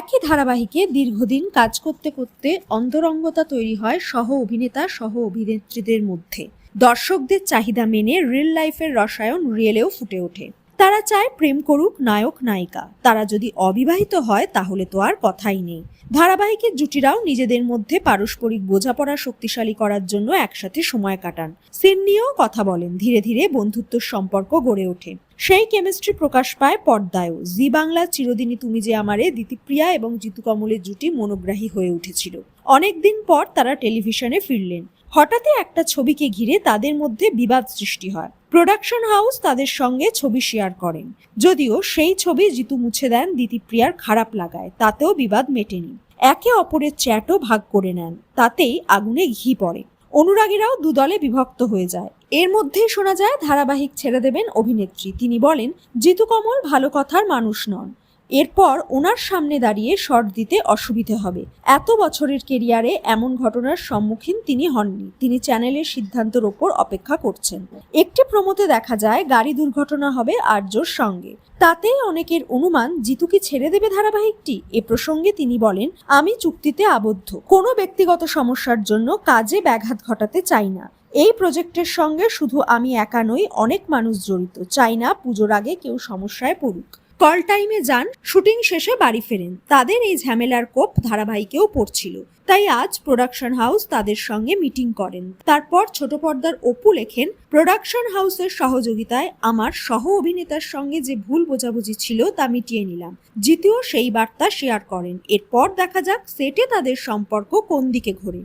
একই ধারাবাহিকে দীর্ঘদিন কাজ করতে করতে অন্তরঙ্গতা তৈরি হয় সহ অভিনেতা, সহ অভিনেত্রীদের মধ্যে। দর্শকদের চাহিদা মেনে রিয়েল লাইফের রসায়ন রিয়েলেও ফুটে ওঠে। তারা চায় প্রেম করুক নায়ক, নায়িকা। তারা যদি অবিবাহিত হয়, তাহলে তো আর কথাই নেই। ধারাবাহিকের জুটিরাও নিজেদের মধ্যে পারস্পরিক বোঝাপড়া শক্তিশালী করার জন্য একসাথে সময় কাটান। সিন নিয়েও কথা বলেন, ধীরে ধীরে বন্ধুত্বর সম্পর্ক গড়ে ওঠে। সেই কেমিস্ট্রি প্রকাশ পায় পর্দায়ও। জি বাংলা চিরদিনই তুমি যে আমারে, দিতিপ্রিয়া এবং জিতু কমলের জুটি মনোগ্রাহী হয়ে উঠেছিল। অনেকদিন পর তারা টেলিভিশনে ফিরলেন। হঠাৎই একটা ছবিকে ঘিরে তাদের মধ্যে বিবাদ সৃষ্টি হয়। প্রোডাকশন হাউস তাদের সঙ্গে ছবি শেয়ার করেন। যদিও সেই ছবি জিতু মুছে দেন দিতিপ্রিয়ার খারাপ লাগায়, তাতেও বিবাদ মেটেনি। একে অপরের চ্যাটও ভাগ করে নেন, তাতেই আগুনে ঘি পড়ে। অনুরাগীরাও দুদলে বিভক্ত হয়ে যায়। এর মধ্যেই শোনা যায়, ধারাবাহিক ছেড়ে দেবেন অভিনেত্রী। তিনি বলেন, জিতু কমল ভালো কথার মানুষ নন। এরপর ওনার সামনে দাঁড়িয়ে শট দিতে অসুবিধে হবে। এত বছরের কেরিয়ারে এমন ঘটনার সম্মুখীন তিনি হননি। তিনি চ্যানেলের সিদ্ধান্তের ওপর অপেক্ষা করছেন। একটি প্রমোতে দেখা যায়, গাড়ি দুর্ঘটনা হবে আর্যর সঙ্গে। তাতেই অনেকের অনুমান, জিতু কি ছেড়ে দেবে ধারাবাহিকটি? এ প্রসঙ্গে তিনি বলেন, আমি চুক্তিতে আবদ্ধ। কোনো ব্যক্তিগত সমস্যার জন্য কাজে ব্যাঘাত ঘটাতে চাই না। এই প্রজেক্টের সঙ্গে শুধু আমি একা নই, অনেক মানুষ জড়িত। চাই না পুজোর আগে কেউ সমস্যায় পড়ুক। কল টাইমে যান, শুটিং শেষে বাড়ি ফেরেন। তাদের এই ঝামেলার কোপ ধারাবাহিকেও পড়ছিল। তাই আজ প্রোডাকশন হাউস তাদের সঙ্গে মিটিং করেন। তারপর ছোট পর্দার অপু লেখেন, প্রোডাকশন হাউসের সহযোগিতায় আমার সহ অভিনেতার সঙ্গে যে ভুল বোঝাবুঝি ছিল তা মিটিয়ে নিলাম। জিতেও সেই বার্তা শেয়ার করেন। এরপর দেখা যাক সেটে তাদের সম্পর্ক কোন দিকে ঘোরে।